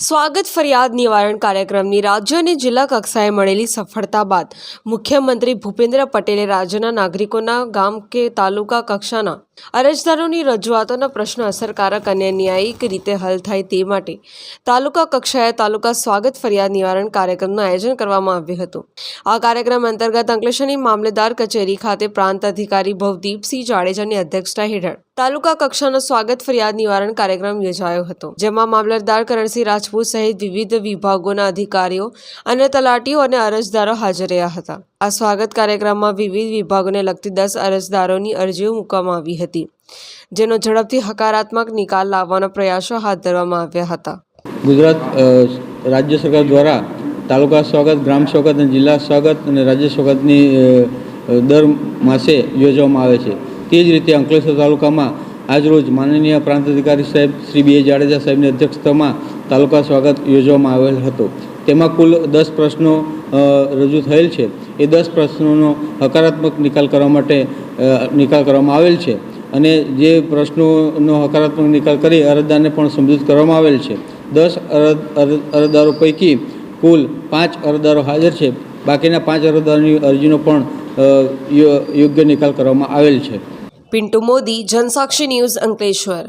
સ્વાગત ફરિયાદ નિવારણ કાર્યક્રમની રાજ્ય અને જિલ્લા કક્ષાએ મળેલી સફળતા બાદ મુખ્યમંત્રી ભૂપેન્દ્ર પટેલે રાજ્યના નાગરિકોના ગામ કે તાલુકા કક્ષાના અરજદારોની રજૂઆતોના પ્રશ્નો અસરકારક અને ન્યાયિક રીતે હલ થાય તે માટે તાલુકા કક્ષાએ તાલુકા સ્વાગત ફરિયાદ નિવારણ કાર્યક્રમનું આયોજન કરવામાં આવ્યું હતું. આ કાર્યક્રમ અંતર્ગત અંકલેશ્વરની મામલેદાર કચેરી ખાતે પ્રાંત અધિકારી ભવદીપસિંહ જાડેજાની અધ્યક્ષતા હેઠળ તાલુકા કક્ષાનો સ્વાગત ફરિયાદ નિવારણ કાર્યક્રમ યોજાયો હતો, જેમાં મામલતદાર કરણસિંહ રાજપૂત સહિત વિવિધ વિભાગોના અધિકારીઓ અને તલાટીઓ અને અરજદારો હાજર રહ્યા હતા. આ સ્વાગત કાર્યક્રમમાં વિવિધ વિભાગોને લગતી દસ અરજદારોની અરજીઓ મૂકવામાં આવી હતી, જેનો ઝડપથી હકારાત્મક નિકાલ લાવવાના પ્રયાસો હાથ ધરવામાં આવ્યા હતા. ગુજરાત રાજ્ય સરકાર દ્વારા તાલુકા સ્વાગત, ગ્રામ સ્વાગત અને જિલ્લા સ્વાગત અને રાજ્ય સ્વાગતની દર માસે યોજવામાં આવે છે. તે જ રીતે અંકલેશ્વર તાલુકામાં આજરોજ માનનીય પ્રાંત અધિકારી સાહેબ શ્રી બી એ જાડેજા સાહેબની અધ્યક્ષતામાં તાલુકા સ્વાગત યોજવામાં આવેલ હતો. તેમાં કુલ દસ પ્રશ્નો રજૂ થયેલ છે. એ દસ પ્રશ્નોનો હકારાત્મક નિકાલ કરવા માટે નિકાલ કરવામાં આવેલ છે અને જે પ્રશ્નોનો હકારાત્મક નિકાલ કરી અરજદારને પણ સમજૂત કરવામાં આવેલ છે. દસ અરજ, અરજ- અરજદારો પૈકી કુલ પાંચ અરજદારો હાજર છે. બાકીના પાંચ અરજદારોની અરજીનો પણ યોગ્ય નિકાલ કરવામાં આવેલ છે. પિન્ટુ મોદી જનસાક્ષી ન્યૂઝ અંકલેશ્વર.